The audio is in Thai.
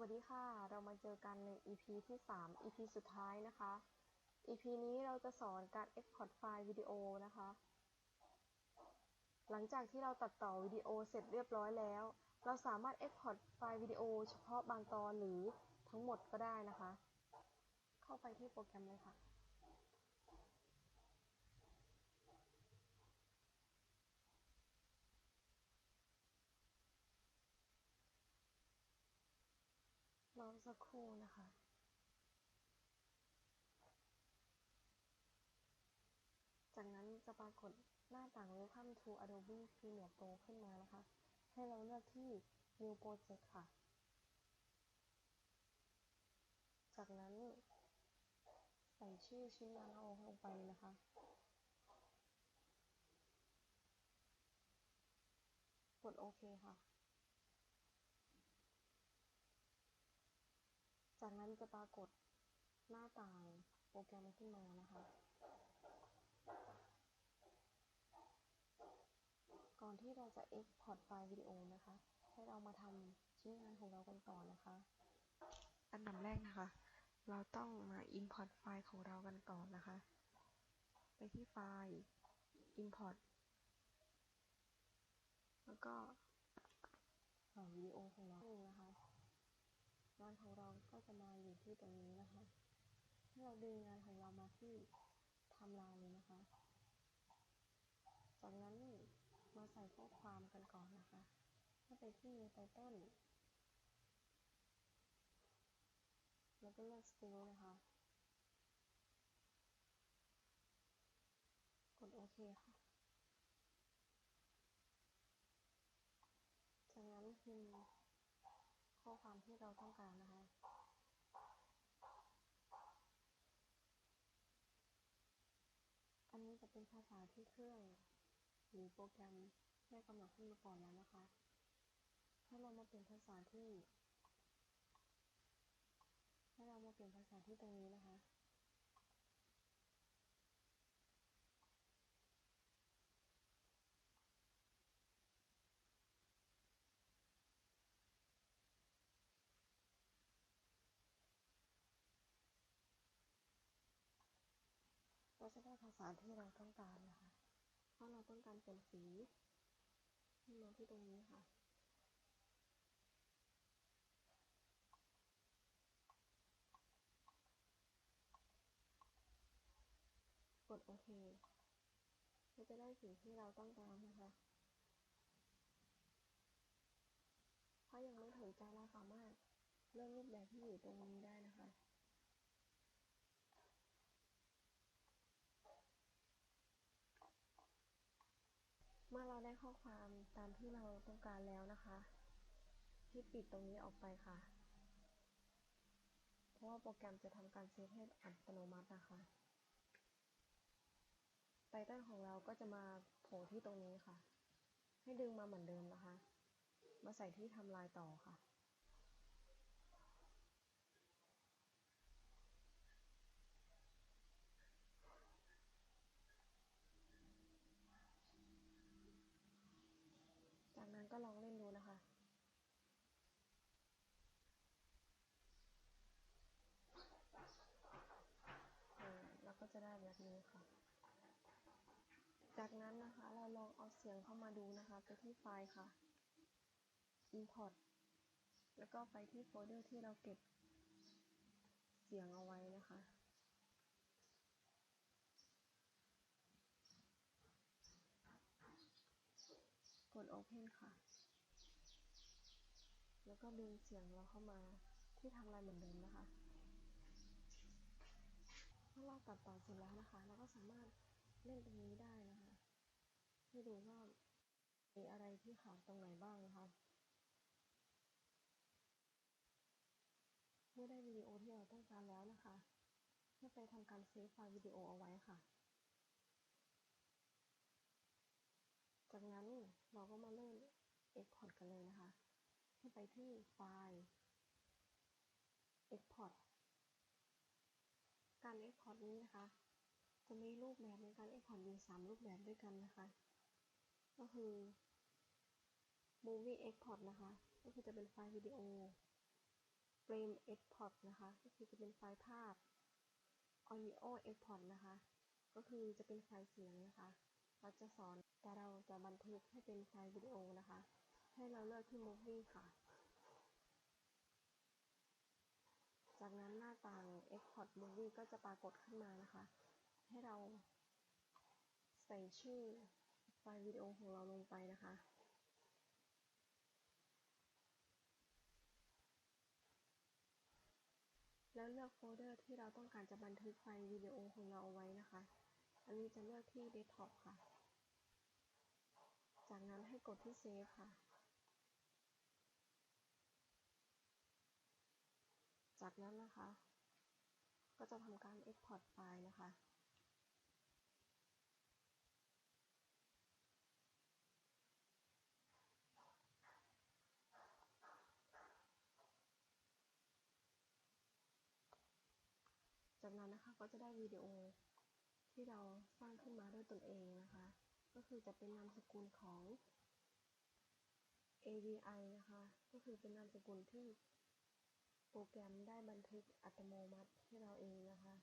วัสดีค่ะ เรามาเจอกันใน EP ที่ 3 EP สุดท้ายนะคะ EP นี้เราจะสอนการ Export ไฟล์วิดีโอนะคะ หลังจากที่เราตัดต่อวิดีโอเสร็จเรียบร้อยแล้ว เราสามารถ Export ไฟล์วิดีโอเฉพาะบางตอนหรือทั้งหมดก็ได้นะคะ เข้าไปที่โปรแกรมเลยค่ะ รอ สักครู่นะคะจากนั้นจะปรากฏหน้าต่าง Welcome to Adobe Premiere Pro ขึ้นมานะคะ ให้เราเลือกที่ New Project ค่ะ จากนั้น ใส่ชื่อชิ้นงานเราลงไปนะคะ กดโอเคค่ะ จากนั้นจะปรากฏหน้าต่างโปรแกรมขึ้นมานะคะ ก่อนที่เราจะ Export ไฟล์วิดีโอนะคะ ให้เรามาทำชิ้นงานของเรากันก่อนนะคะ อันดับแรกนะคะ เราต้องมา Import ไฟล์ของเรากันก่อนนะคะ ไปที่ไฟล์ Import แล้วก็หาวิดีโอของเรานะคะ งานของเราก็จะมาอยู่ที่ตรงนี้นะคะให้เราดึงงานของเรามาที่ไทม์ไลน์เลยนะคะ จากนั้นมาใส่ข้อความกันก่อนนะคะให้ไปที่ New Title แล้วก็เลือก Style นะคะ กดโอเคค่ะ จากนั้นพิมพ์ข้อ ความที่เราต้องการนะคะ อันนี้จะเป็นภาษาที่เครื่องหรือโปรแกรมได้กำหนดขึ้นมาก่อนแล้วนะคะ ถ้าเรามาเปลี่ยนภาษาที่ ถ้าเรามาเปลี่ยนภาษาที่ตรงนี้นะคะ จะได้ภาษาที่เราต้องการนะคะถ้าเราต้องการเป็นสีมาที่ตรงนี้ค่ะกดโอเคก็จะได้สีที่เราต้องการนะคะ ถ้ายังไม่ถูกใจเราสามารถเลือกรูปแบบที่อยู่ตรงนี้ได้นะคะ เมื่อเราได้ข้อความตามที่เราต้องการแล้วนะคะให้ปิดตรงนี้ออกไปค่ะ เพราะว่าโปรแกรมจะทำการเซฟให้อัตโนมัตินะคะ ไตเติ้ลของเราก็จะมาโผล่ที่ตรงนี้ค่ะ ให้ดึงมาเหมือนเดิมนะคะ มาใส่ที่ทำลายต่อค่ะ จา ก็ลองเล่นดูนะคะอ่าแล้วก็จะได้แบบนี้ค่ะ จากนั้นนะคะเราลองเอาเสียงเข้ามาดูนะคะ ไปที่ไฟล์ค่ะ import แล้วก็ไปที่โฟลเดอร์ที่เราเก็บเสียงเอาไว้นะคะ Open ค่ะ แล้วก็ดึงเสียงเราเข้ามาที่ทำลายเหมือนเดิมนะคะเมื่อเราตัดต่อเสร็จแล้วนะคะ เราก็สามารถเล่นตรงนี้ได้นะคะให้ดูว่ามีอะไรที่ขาดตรงไหนบ้างนะคะเมื่อได้วิดีโอที่เราต้องการแล้วนะคะ ให้ไปทำการเซฟไฟล์วิดีโอเอาไว้ค่ะ จากนั้น เราก็มาเริ่ม Export กันเลยนะคะให้ไปที่ไฟล์ Export การ Export นี้นะคะ จะมีรูปแบบในการ Export อยู่3รูปแบบด้วยกันนะคะ ก็คือ Movie Export นะคะ ก็คือจะเป็นไฟล์วิดีโอ Frame Export นะคะ ก็คือจะเป็นไฟล์ภาพ Audio Export นะคะ ก็คือจะเป็นไฟล์เสียงนะคะ เราจะสอนแต่เราจะบันทึกให้เป็นไฟล์วิดีโอนะคะ ให้เราเลือกที่ Movie ค่ะ จากนั้นหน้าต่าง Export Movie ก็จะปรากฏขึ้นมานะคะ ให้เราใส่ชื่อไฟล์วิดีโอของเราลงไปนะคะแล้วเลือกโฟลเดอร์ที่เราต้องการจะบันทึกไฟล์วิดีโอของเราเอาไว้นะคะ อันนี้จะเลือกที่ Desktop ค่ะ ให้กดที่ Save ค่ะ จากนั้นนะคะ ก็จะทำการ Export ไฟล์นะคะ จากนั้นนะคะก็จะได้วิดีโอที่เราสร้างขึ้นมาด้วยตนเองนะคะ ก็คือจะเป็นนามสกุลของ AVI นะคะ ก็คือเป็นนามสกุลที่โปรแกรมได้บันทึกอัตโนมัติให้เราเองนะคะ